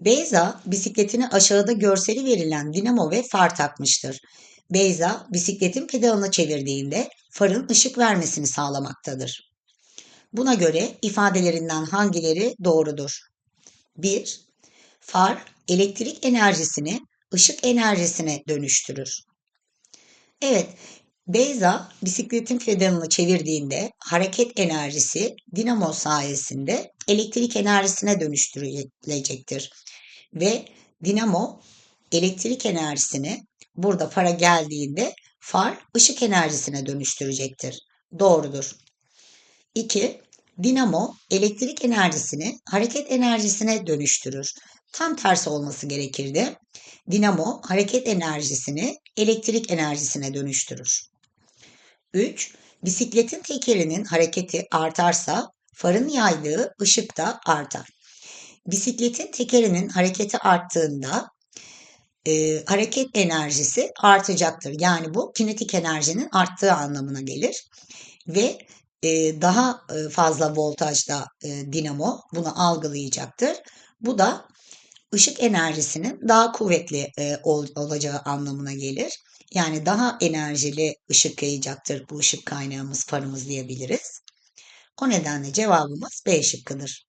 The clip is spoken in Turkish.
Beyza bisikletini aşağıda görseli verilen dinamo ve far takmıştır. Beyza bisikletin pedalını çevirdiğinde farın ışık vermesini sağlamaktadır. Buna göre ifadelerinden hangileri doğrudur? 1. Far elektrik enerjisini ışık enerjisine dönüştürür. Evet, Beyza bisikletin pedalını çevirdiğinde hareket enerjisi dinamo sayesinde elektrik enerjisine dönüştürülecektir. Ve dinamo elektrik enerjisini burada fara geldiğinde far ışık enerjisine dönüştürecektir. Doğrudur. 2. Dinamo elektrik enerjisini hareket enerjisine dönüştürür. Tam tersi olması gerekirdi. Dinamo hareket enerjisini elektrik enerjisine dönüştürür. 3. Bisikletin tekerinin hareketi artarsa farın yaydığı ışık da artar. Bisikletin tekerinin hareketi arttığında e, hareket enerjisi artacaktır. Yani bu kinetik enerjinin arttığı anlamına gelir. Ve e, daha e, fazla voltajda e, dinamo bunu algılayacaktır. Bu da ışık enerjisinin daha kuvvetli e, ol, olacağı anlamına gelir. Yani daha enerjili ışık yayacaktır bu ışık kaynağımız, farımız diyebiliriz. O nedenle cevabımız B şıkkıdır.